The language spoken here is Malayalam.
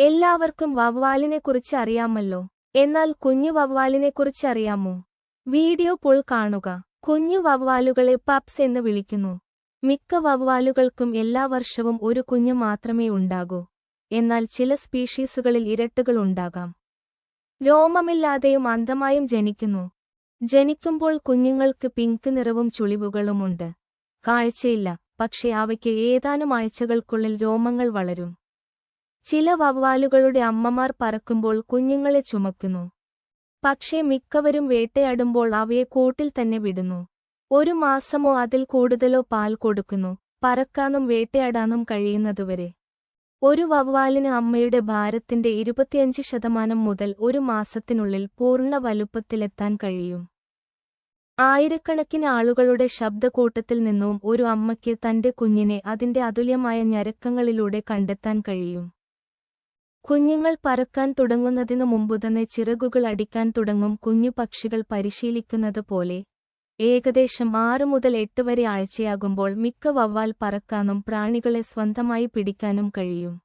എല്ലാവർക്കും വവ്വാലിനെക്കുറിച്ച് അറിയാമല്ലോ. എന്നാൽ കുഞ്ഞു വവ്വാലിനെക്കുറിച്ച് അറിയാമോ? വീഡിയോ പോൾ കാണുക. കുഞ്ഞു വവ്വാലുകളെ പപ്സ് എന്ന് വിളിക്കുന്നു. മിക്ക വവ്വാലുകൾക്കും എല്ലാ വർഷവും ഒരു കുഞ്ഞു മാത്രമേ ഉണ്ടാകൂ. എന്നാൽ ചില സ്പീഷീസുകളിൽ ഇരട്ടുകൾ ഉണ്ടാകാം. രോമമില്ലാതെയും അന്ധമായും ജനിക്കുന്നു. ജനിക്കുമ്പോൾ കുഞ്ഞുങ്ങൾക്ക് പിങ്ക് നിറവും ചുളിവുകളുമുണ്ട്. കാഴ്ചയില്ല പക്ഷേ അവയ്ക്ക് ഏതാനും ആഴ്ചകൾക്കുള്ളിൽ രോമങ്ങൾ വളരും. ചില വവ്വാലുകളുടെ അമ്മമാർ പറക്കുമ്പോൾ കുഞ്ഞുങ്ങളെ ചുമക്കുന്നു. പക്ഷേ മിക്കവരും വേട്ടയാടുമ്പോൾ അവയെ കൂട്ടിൽ തന്നെ വിടുന്നു. ഒരു മാസമോ അതിൽ കൂടുതലോ പാൽ കൊടുക്കുന്നു പറക്കാനും വേട്ടയാടാനും കഴിയുന്നതുവരെ. ഒരു വവ്വാലിന് അമ്മയുടെ ഭാരത്തിന്റെ ഇരുപത്തിയഞ്ച് ശതമാനം മുതൽ ഒരു മാസത്തിനുള്ളിൽ പൂർണ വലുപ്പത്തിലെത്താൻ കഴിയും. ആയിരക്കണക്കിന് ആളുകളുടെ ശബ്ദകൂട്ടത്തിൽ നിന്നും ഒരു അമ്മയ്ക്ക് തന്റെ കുഞ്ഞിനെ അതിന്റെ അതുല്യമായ ഞരക്കങ്ങളിലൂടെ കണ്ടെത്താൻ കഴിയും. കുഞ്ഞുങ്ങൾ പറക്കാൻ തുടങ്ങുന്നതിനു മുമ്പുതന്നെ ചിറകുകൾ അടിക്കാൻ തുടങ്ങും കുഞ്ഞു പക്ഷികൾ പരിശീലിക്കുന്നത് പോലെ. ഏകദേശം ആറു മുതൽ എട്ട് വരെ ആഴ്ചയാകുമ്പോൾ മിക്ക വവ്വാൽ പറക്കാനും പ്രാണികളെ സ്വന്തമായി പിടിക്കാനും കഴിയും.